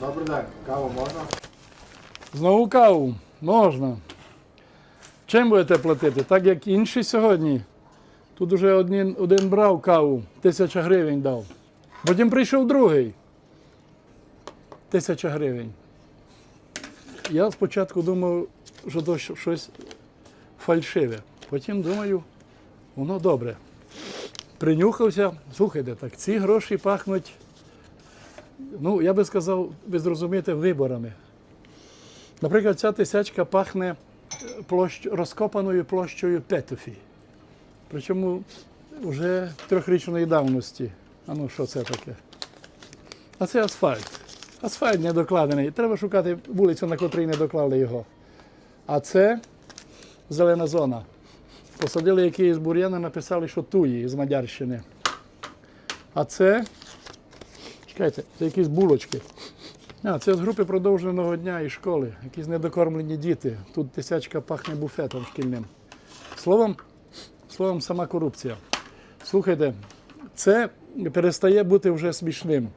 Добрий день, каву можна? Знову каву можна. Чим будете платити? Так як інші сьогодні. Тут уже один, один брав каву, тисяча гривень дав. Потім прийшов другий. Тисяча гривень. Я спочатку думав, що то щось фальшиве. Потім думаю, воно добре. Принюхався, слухайте, так ці гроші пахнуть, ну, я би сказав, ви зрозумієте, виборами. Наприклад, ця тисячка пахне е, площ... розкопаною площею Петофі. Причому вже трьохрічної давності. А ну що це таке? А це асфальт. Асфальт не докладений. Треба шукати вулицю, на котрій не доклали його. А це зелена зона. Посадили якийсь бур'ян і написали, що туї з Мадярщини. А це, чекайте, це якісь булочки. А, це з групи продовженого дня і школи. Якісь недокормлені діти. Тут тисячка пахне буфетом шкільним. Словом, словом, сама корупція. Слухайте, це перестає бути вже смішним.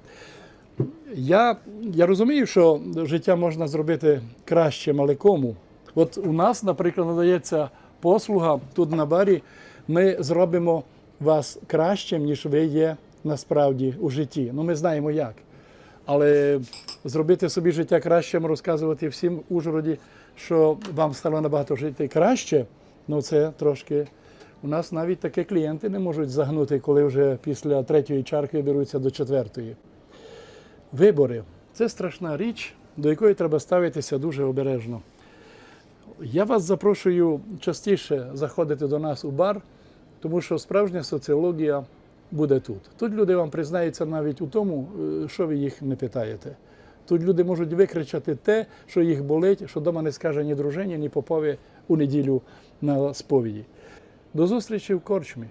Я, я розумію, що життя можна зробити кращим, але кому? От у нас, наприклад, надається послуга тут на барі, ми зробимо вас кращим, ніж ви є насправді у житті. Ну, ми знаємо як. Але зробити собі життя кращим, розказувати всім в Ужгороді, що вам стало набагато жити краще, ну це трошки. У нас навіть такі клієнти не можуть загнути, коли вже після третьої чарки беруться до четвертої. Вибори це страшна річ, до якої треба ставитися дуже обережно. Я вас запрошую частіше заходити до нас у бар, тому що справжня соціологія буде тут. Тут люди вам признаються навіть у тому, е, що ви їх не питаєте. Тут люди можуть викричати те, що їх болить, що дома не скаже ні дружині, ні попові у неділю на сповіді. До зустрічі в корчмі.